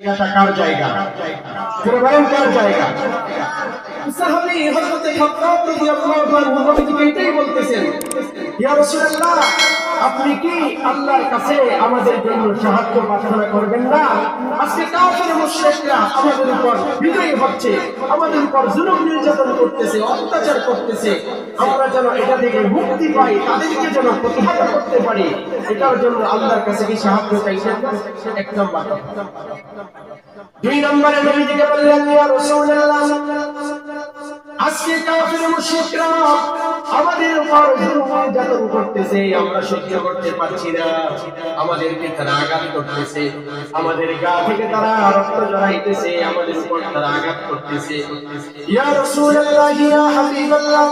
জায়গাটা কার জায়গা কার জায়গা? আপনি কি আল্লাহর কাছে আমাদের জন্য সাহায্য প্রার্থনা করবেন না? আজকে কাফের মুশরিকরা আমাদের উপর বিজয়ী হচ্ছে, আমাদের উপর জুলুম নির্যাতন করতেছে, অত্যাচার করতেছে। আমরা যেন এটা থেকে মুক্তি পাই, তাদেরকে যেন প্রতিহত করতে পারি, এটার জন্য আল্লাহর কাছে কি সাহায্য চাইছেন এক নম্বর। দুই নম্বরে বললেন মুশরিকরা আমাদের উপর নির্যাতন করতেছে, আমরা সহ্য করতে পারছি না। আমাদেরকে তারা আঘাত করতেছে, আমাদের গা থেকে তারা রক্ত জড়াইতেছে, আমাদের উপর তারা আঘাত করতেছে। ইয়া রাসূলুল্লাহ, ইয়া হাবিবাল্লাহ,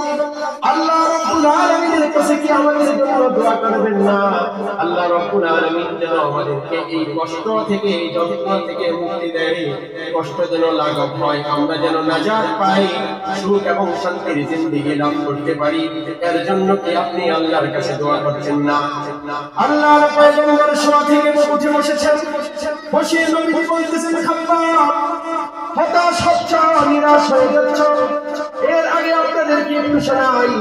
আল্লাহ রাব্বুল আলামিনের কি আমাদের জন্য দোয়া করবেন না? আল্লাহ যেন আমাদেরকে এই কষ্ট থেকে, এই থেকে মুক্তি দেয়। কষ্ট যেন লাঘব হয়, আমরা যেন পাই, সুখ এবং শান্তির জিন্দেগি লাভ করতে পারি। এর জন্য কি আপনি আল্লাহর কাছে দোয়া করছেন না? আল্লাহর থেকে উঠে বসেছেন। বসে বলতেছেন হতাশ হচ্ছ, নিরাশ হয়ে যাচ্ছ। এর আগে আপনাদেরকে একটু শোনাই?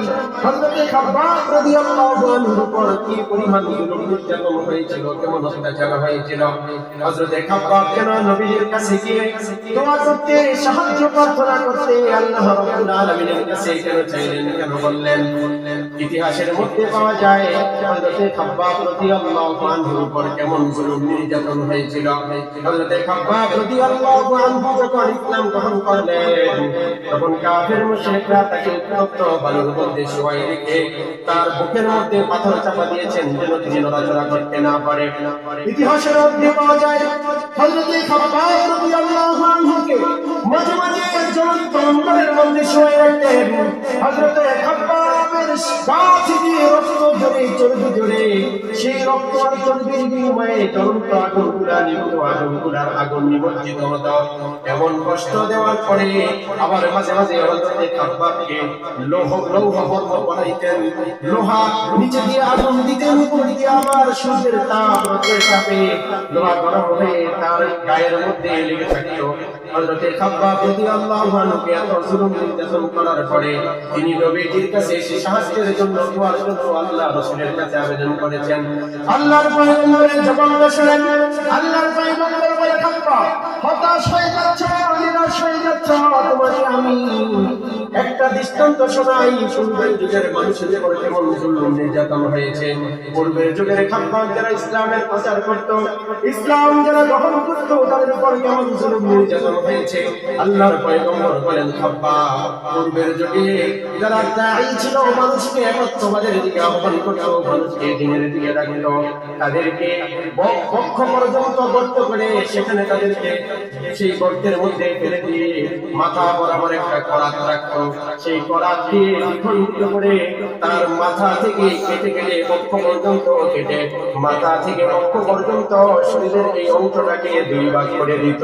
কেমন জুলুম নির্যাতন হয়েছিল। তখন কাফের মুশরিকরা তাকে উত্তপ্ত বালুর মধ্যে শোয়াই রেখে তার বুকের মধ্যে পাথর চাপা দিয়েছেন যেন তিনি নড়াচড়া করতে না পারে। ইতিহাসের অধ্যে পাওয়া যায়। হযরতে খাব্বাব রাদিয়াল্লাহু আনহুকে মাঝে মাঝে জ্বলন্ত অন্ধকারের মধ্যে শুয়ে রাখতেন। হযরতে খাব্বাবের গা থেকে রক্ত ঝরে চর্বি ঝরে এমন কষ্ট দেওয়ার পরে আবার মাঝে মাঝে লৌহ লৌহ লোহা নিচে দিয়ে আগুন দিতেন, উপর আবার সূর্যের লোহা গরম হয়ে তার গায়ের মধ্যে লেগে থাকতো। তিনি কাছে এসে সাহায্যের জন্য কাছে আবেদন করেছেন। আল্লাহর পয়গম্বরের জবাব শুনেন আল্লাহর পয়গম্বর বলে হতাশ হয়ে যাচ্ছ একটা দৃষ্টান্ত শোনাই পূর্বের যুগের মানুষের উপর কেমন জুলুম নির্যাতন হয়েছে। পূর্বের যুগের খাব্বাব যারা ইসলামের প্রচার করত, ইসলাম যারা গ্রহণ করত, তাদের উপর কেমন জুলুম নির্যাতন হয়েছে। আল্লাহর পয়গম্বর বলেন খাব্বাব পূর্বের যুগে যারা দায়ী ছিল, মানুষকে একত্রবাদের দিকে আহ্বান করত, মানুষকে দিনের দিকে ডাকত। তাদেরকে বক্ষ পর্যন্ত গর্ত করে সেখানে তাদেরকে সেই গর্তের মধ্যে ফেলে দিয়ে মাথা বরাবর একটা করাত রাখত। সেই করাত দিয়ে দ্বিখণ্ডিত করে তার মাথা থেকে কেটে কেটে বক্ষ পর্যন্ত কেটে মাথা থেকে বক্ষ পর্যন্ত শরীরের এই অংশটাকে দুই ভাগ করে দিত।